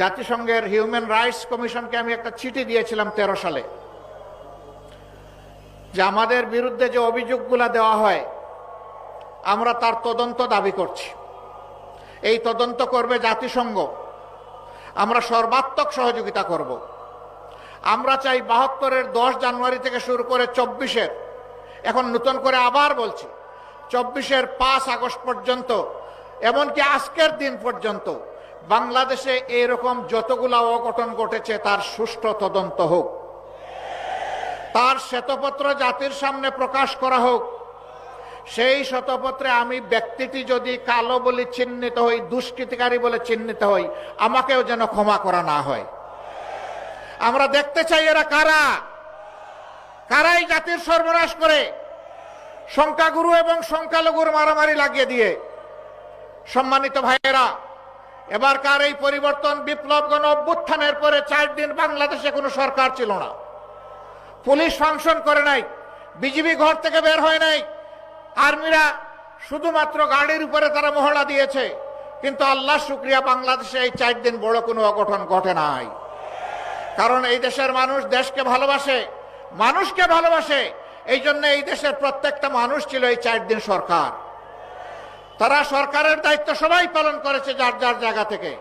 জাতিসংঘের human rights কমিশনকে আমি একটা চিঠি দিয়েছিলাম তেরো সালে, যে আমাদের বিরুদ্ধে যে অভিযোগগুলো দেওয়া হয়, আমরা তার তদন্ত দাবি করছি। এই তদন্ত করবে জাতিসংঘ। আমরা সর্বাত্মক সহযোগিতা করব। আমরা চাই বাহাত্তরের দশ জানুয়ারি থেকে শুরু করে চব্বিশের, এখন নতুন করে আবার বলছি, চব্বিশের পাঁচ আগস্ট পর্যন্ত, এমনকি আজকের দিন পর্যন্ত বাংলাদেশে এরকম যতগুলা অঘটন ঘটেছে, তার সুষ্ঠু তদন্ত হোক। তার শ্বেতপত্র জাতির সামনে প্রকাশ করা হোক। সেই শতপত্রে আমি ব্যক্তিটি যদি কালো বলে চিহ্নিত হই, দুষ্কৃতিকারী বলে চিহ্নিত হই, আমাকেও যেন ক্ষমা করা না হয়। আমরা দেখতে চাই এরা কারা? কারাই জাতির সর্বনাশ করে? সংখ্যাগুরু এবং সংখ্যালঘুর মারামারি লাগিয়ে দিয়ে। সম্মানিত ভাইয়েরা এবারকার এই পরিবর্তন বিপ্লব গণ অভ্যুত্থানের পরে চার দিন বাংলাদেশে কোনো সরকার ছিল না। পুলিশ ফাংশন করে নাই, বিজিবি ঘর থেকে বের হয় নাই। আর্মিরা শুধুমাত্র গাড়ির উপরে তারা মহড়া দিয়েছে, কিন্তু আল্লাহ শুক্রিয়া বাংলাদেশে এই চার দিন বড় কোনো অঘটন ঘটে নাই। কারণ এই দেশের মানুষ দেশকে ভালোবাসে, মানুষকে ভালোবাসে এই জন্য এই দেশের প্রত্যেকটা মানুষ ছিল এই চার দিন সরকার। তারা সরকারের দায়িত্ব সবাই পালন করেছে যার যার জায়গা থেকে।